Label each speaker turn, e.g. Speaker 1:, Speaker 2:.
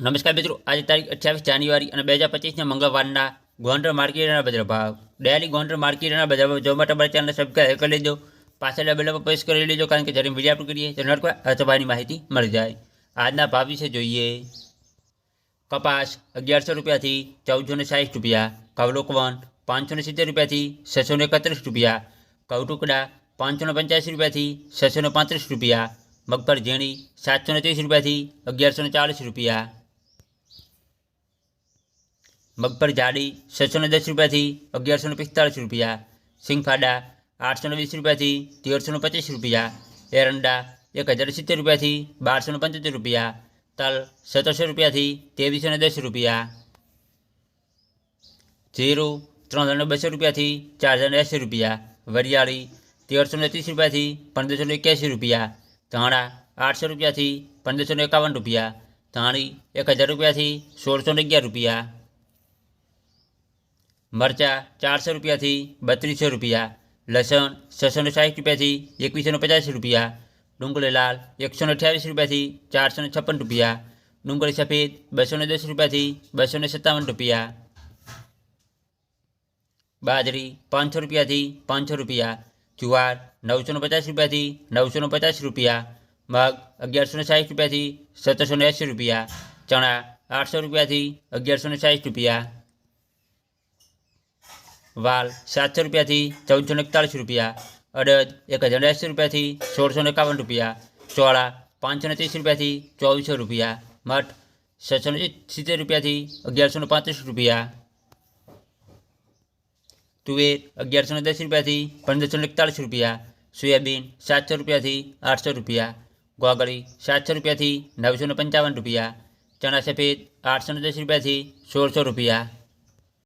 Speaker 1: નમસ્કાર મિત્રો આજે તારીખ અઠ્યાવીસ જાન્યુઆરી અને બે હજાર પચીસના મંગળવારના ગોંડલ માર્કેટના બજાર ભાવ ડેલી ગોંડલ માર્કેટના બજાર ભાવ જોવા માટે અમારા ચેનલને સબસ્ક્રાઈબ કરી લેજો પાછળ બેલ પર પ્રેસ કરી લેજો કારણ કે જ્યારે વિડીયો અપલોડ કરીએ તો નડકો અથવાની માહિતી મળી જાય આજના ભાવ વિશે જોઈએ કપાસ અગિયારસો રૂપિયાથી ચૌદસો ને સાઠ રૂપિયા કવલોકવન પાંચસો ને સિત્તેર રૂપિયાથી છસો ને એકત્રીસ રૂપિયા કવટુકડા પાંચસો ને પંચ્યાસી રૂપિયાથી છસો ને પાંત્રીસ રૂપિયા મગફળ ઝીણી સાતસો ને ત્રીસ રૂપિયાથી અગિયારસો ને ચાલીસ રૂપિયા મગફળ જાડી છસો ને દસ રૂપિયાથી અગિયારસો ને પિસ્તાળીસ રૂપિયા સિંગફાડા આઠસો ને વીસ રૂપિયાથી તેરસો ને પચીસ રૂપિયા એરંડા એક હજાર સિત્તેર રૂપિયાથી બારસો ને પંચોતેર રૂપિયા તલ સત્તરસો રૂપિયાથી ત્રેવીસો ને દસ રૂપિયા જીરું ત્રણ હજાર બસો રૂપિયાથી ચાર હજાર એંસી રૂપિયા વરિયાળી તેરસો ને ત્રીસ રૂપિયાથી પંદરસો ને એક્યાસી રૂપિયા ધાણા આઠસો રૂપિયાથી પંદરસો ને એકાવન રૂપિયા ધાણી એક હજાર રૂપિયાથી સોળસો ને અગિયાર રૂપિયા મરચાં ચારસો રૂપિયાથી બત્રીસો રૂપિયા લસણ છસો ને સાઠ રૂપિયાથી એકવીસો ને પચાસ રૂપિયા ડુંગળી લાલ એકસો ને અઠ્યાવીસ રૂપિયાથી ચારસો ને છપ્પન રૂપિયા ડુંગળી સફેદ બસો ને દસ રૂપિયાથી બસો ને સત્તાવન રૂપિયા બાજરી પાંચસો રૂપિયાથી પાંચસો રૂપિયા જુવાર નવસો ને પચાસ રૂપિયાથી નવસો ને પચાસ રૂપિયા મગ અગિયારસો ને સાઠ રૂપિયાથી સત્તરસો ને એંસી રૂપિયા ચણા આઠસો રૂપિયાથી અગિયારસો ને સાઠ રૂપિયા વાલ સાતસો રૂપિયાથી ચૌદસો ને એકતાળીસ રૂપિયા અડદ એક હજાર એંસી રૂપિયાથી સોળસો ને એકાવન રૂપિયા ચોળા પાંચસો ને ત્રીસ રૂપિયાથી ચોવીસો રૂપિયા મઠ છસો ને સિત્તેર રૂપિયાથી અગિયારસો ને પાંત્રીસ રૂપિયા તુવેર અગિયારસો ને દસ રૂપિયાથી પંદરસો ને એકતાળીસ રૂપિયા સોયાબીન સાતસો રૂપિયાથી આઠસો રૂપિયા ગોગળી સાતસો રૂપિયાથી નવસો ને પંચાવન રૂપિયા ચણા સફેદ આઠસો ને દસ રૂપિયાથી સોળસો રૂપિયા